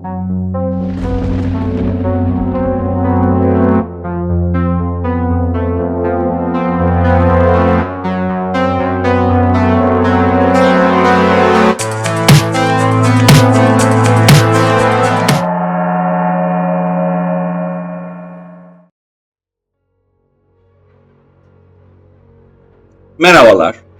Merhabalar.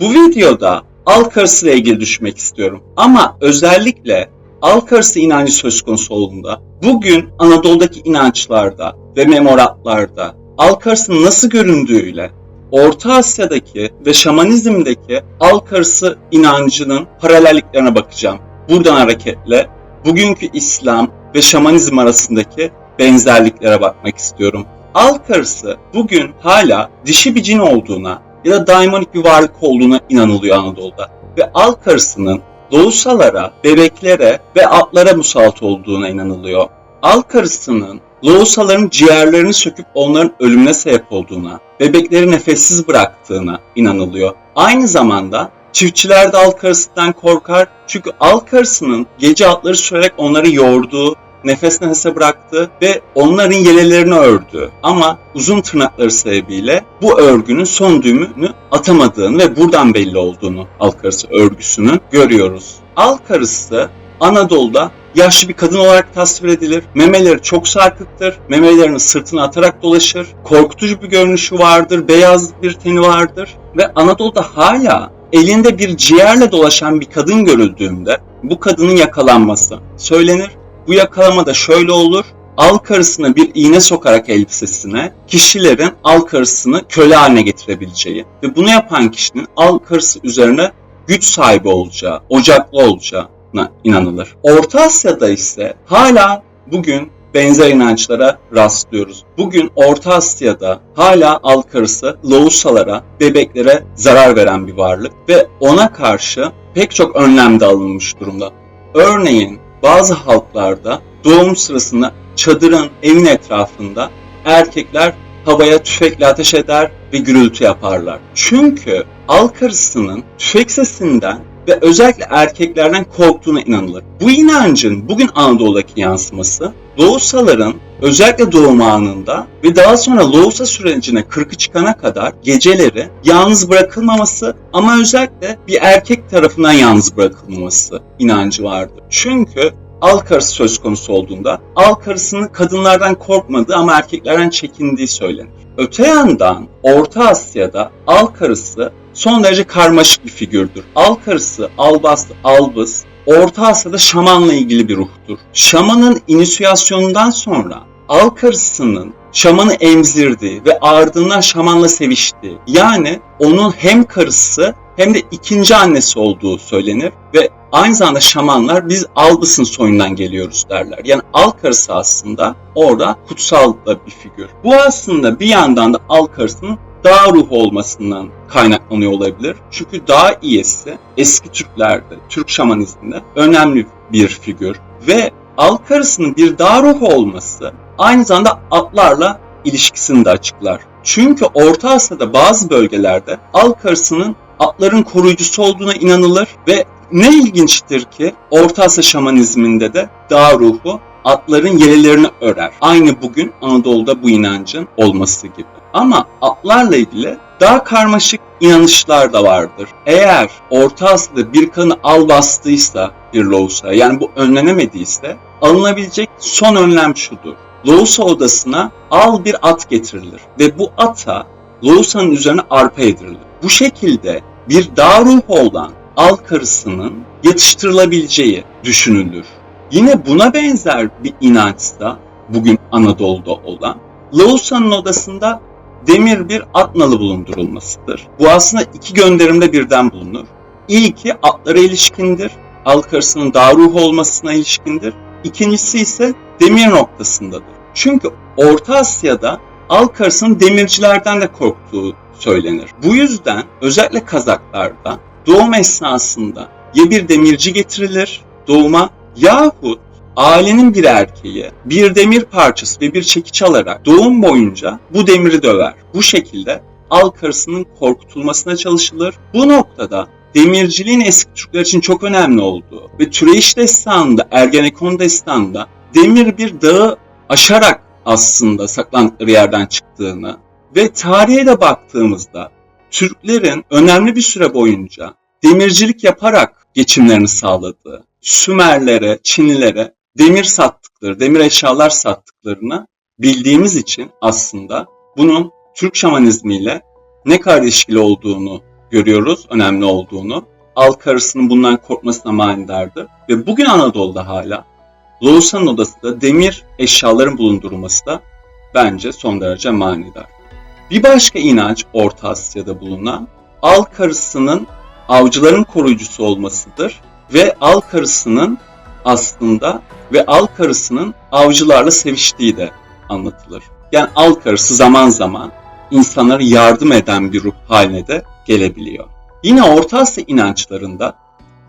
Bu videoda Alkarsı ile ilgili düşmek istiyorum. Ama özellikle Alkarsı inancı söz konusu olduğunda bugün Anadolu'daki inançlarda ve memoratlarda Alkarsı'nın nasıl göründüğüyle Orta Asya'daki ve şamanizmdeki Alkarsı inancının paralelliklerine bakacağım. Buradan hareketle bugünkü İslam ve şamanizm arasındaki benzerliklere bakmak istiyorum. Alkarsı bugün hala dişi bir cin olduğuna ya da daimonik bir varlık olduğuna inanılıyor Anadolu'da. Ve al karısının Loğusalara, bebeklere ve atlara musallat olduğuna inanılıyor. Al karısının Loğusaların ciğerlerini söküp onların ölümüne sebep olduğuna, bebekleri nefessiz bıraktığına inanılıyor. Aynı zamanda çiftçiler de al karısından korkar çünkü al karısının gece atları sürerek onları yorduğu, nefes nefese bıraktı ve onların yelelerini ördü. Ama uzun tırnakları sebebiyle bu örgünün son düğümünü atamadığını ve buradan belli olduğunu Alkarısı örgüsünün görüyoruz. Alkarısı Anadolu'da yaşlı bir kadın olarak tasvir edilir. Memeleri çok sarkıktır. Memelerini sırtına atarak dolaşır. Korkutucu bir görünüşü vardır. Beyaz bir teni vardır. Ve Anadolu'da hala elinde bir ciğerle dolaşan bir kadın görüldüğünde bu kadının yakalanması söylenir bu yakalama da şöyle olur. Al karısına bir iğne sokarak elbisesine kişilerin al karısını köle haline getirebileceği ve bunu yapan kişinin al karısı üzerine güç sahibi olacağı, ocaklı olacağına inanılır. Orta Asya'da ise hala bugün benzer inançlara rastlıyoruz. Bugün Orta Asya'da hala al karısı Loğusalara, bebeklere zarar veren bir varlık ve ona karşı pek çok önlem de alınmış durumda. Örneğin bazı halklarda doğum sırasında çadırın evin etrafında erkekler havaya tüfekle ateş eder ve gürültü yaparlar. Çünkü al karısının tüfek sesinden ve özellikle erkeklerden korktuğuna inanılır. Bu inancın bugün Anadolu'daki yansıması Loğusaların özellikle doğum anında ve daha sonra Loğusa sürecine kırkı çıkana kadar geceleri yalnız bırakılmaması ama özellikle bir erkek tarafından yalnız bırakılmaması inancı vardır. Çünkü al karısı söz konusu olduğunda al karısının kadınlardan korkmadığı ama erkeklerden çekindiği söylenir. Öte yandan Orta Asya'da al karısı son derece karmaşık bir figürdür. Al karısı, albastı, albız Orta Asya'da şamanla ilgili bir ruhtur. Şamanın inisyasyonundan sonra al karısının şamanı emzirdiği ve ardından şamanla seviştiği yani onun hem karısı hem de ikinci annesi olduğu söylenir ve aynı zamanda şamanlar biz Albus'un soyundan geliyoruz derler. Yani Al karısı aslında orada kutsal da bir figür. Bu aslında bir yandan da Al karısının dağ ruhu olmasından kaynaklanıyor olabilir. Çünkü dağ iyisi eski Türklerde, Türk şamanizminde önemli bir figür. Ve al karısının bir dağ ruhu olması aynı zamanda atlarla ilişkisini de açıklar. Çünkü Orta Asya'da bazı bölgelerde al karısının atların koruyucusu olduğuna inanılır ve ne ilginçtir ki Orta Asya şamanizminde de dağ ruhu atların yelelerini örer. Aynı bugün Anadolu'da bu inancın olması gibi. Ama atlarla ilgili daha karmaşık inanışlar da vardır. Eğer Orta Asya'da bir kanı al bastıysa bir Loğusa yani bu önlenemediyse alınabilecek son önlem şudur. Loğusa odasına al bir at getirilir ve bu ata Loğusa'nın üzerine arpa yedirilir. Bu şekilde bir dağ ruhu olan al karısının yatıştırılabileceği düşünülür. Yine buna benzer bir inançta bugün Anadolu'da olan Loğusa'nın odasında demir bir at nalı bulundurulmasıdır. Bu aslında iki gönderimde birden bulunur. İlki atlara ilişkindir. Al karısının dağ ruhu olmasına ilişkindir. İkincisi ise demir noktasındadır. Çünkü Orta Asya'da al karısının demircilerden de korktuğu söylenir. Bu yüzden özellikle Kazaklarda doğum esnasında ya bir demirci getirilir doğuma yahut ailenin bir erkeği bir demir parçası ve bir çekiç alarak doğum boyunca bu demiri döver. Bu şekilde al karısının korkutulmasına çalışılır. Bu noktada demirciliğin eski Türkler için çok önemli olduğu ve Türeyiş Destanı'nda, Ergenekon Destanı'nda demir bir dağı aşarak aslında saklandıkları yerden çıktığını ve tarihe de baktığımızda Türklerin önemli bir süre boyunca demircilik yaparak geçimlerini sağladığı, Sümerlere, Çinlilere demir sattıkları, demir eşyalar sattıklarını bildiğimiz için aslında bunun Türk şamanizmiyle ne kadar ilişkili olduğunu görüyoruz, önemli olduğunu. Halk arasının bundan korkmasına manidardır. Ve bugün Anadolu'da hala Loğusan'ın odasında demir eşyaların bulundurulması da bence son derece manidar. Bir başka inanç Orta Asya'da bulunan al karısının avcıların koruyucusu olmasıdır ve al karısının aslında ve al karısının avcılarla seviştiği de anlatılır. Yani al karısı zaman zaman insanlara yardım eden bir ruh haline de gelebiliyor. Yine Orta Asya inançlarında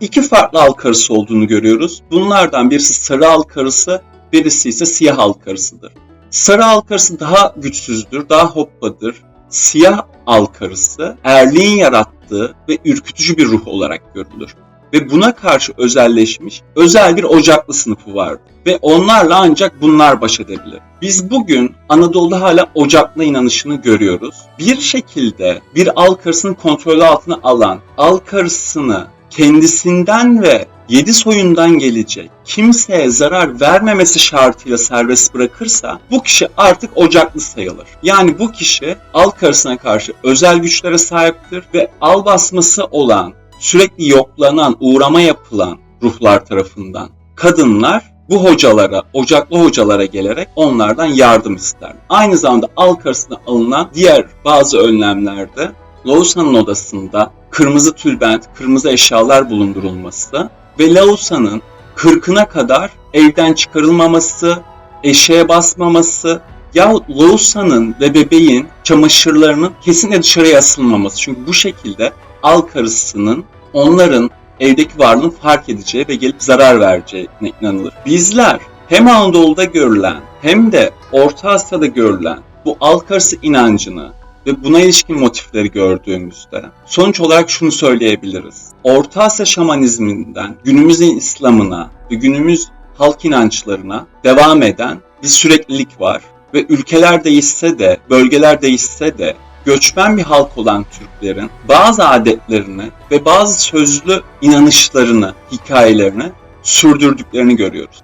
iki farklı al karısı olduğunu görüyoruz. Bunlardan birisi sarı al karısı, birisi ise siyah al karısıdır. Sarı al karısı daha güçsüzdür, daha hoppadır. Siyah al karısı erliğin yarattığı ve ürkütücü bir ruh olarak görülür. Ve buna karşı özelleşmiş özel bir ocaklı sınıfı vardı. Ve onlarla ancak bunlar baş edebilir. Biz bugün Anadolu'da hala ocaklı inanışını görüyoruz. Bir şekilde bir al karısının kontrolü altına alan, al karısını kendisinden ve yedi soyundan gelecek kimseye zarar vermemesi şartıyla serbest bırakırsa bu kişi artık ocaklı sayılır. Yani bu kişi al karısına karşı özel güçlere sahiptir ve al basması olan, sürekli yoklanan, uğrama yapılan ruhlar tarafından kadınlar bu hocalara, ocaklı hocalara gelerek onlardan yardım ister. Aynı zamanda al karısına alınan diğer bazı önlemlerde Lausa'nın odasında kırmızı tülbent, kırmızı eşyalar bulundurulması ve Lausa'nın kırkına kadar evden çıkarılmaması, eşeğe basmaması yahut Lausa'nın ve bebeğin çamaşırlarının kesinlikle dışarıya asılmaması. Çünkü bu şekilde al karısının onların evdeki varlığını fark edeceği ve gelip zarar vereceğine inanılır. Bizler hem Anadolu'da görülen hem de Orta Asya'da görülen bu al karısı inancını ve buna ilişkin motifleri gördüğümüzde sonuç olarak şunu söyleyebiliriz. Orta Asya şamanizminden günümüzün İslam'ına ve günümüz halk inançlarına devam eden bir süreklilik var ve ülkeler değişse de, bölgeler değişse de göçmen bir halk olan Türklerin bazı adetlerini ve bazı sözlü inanışlarını, hikayelerini sürdürdüklerini görüyoruz.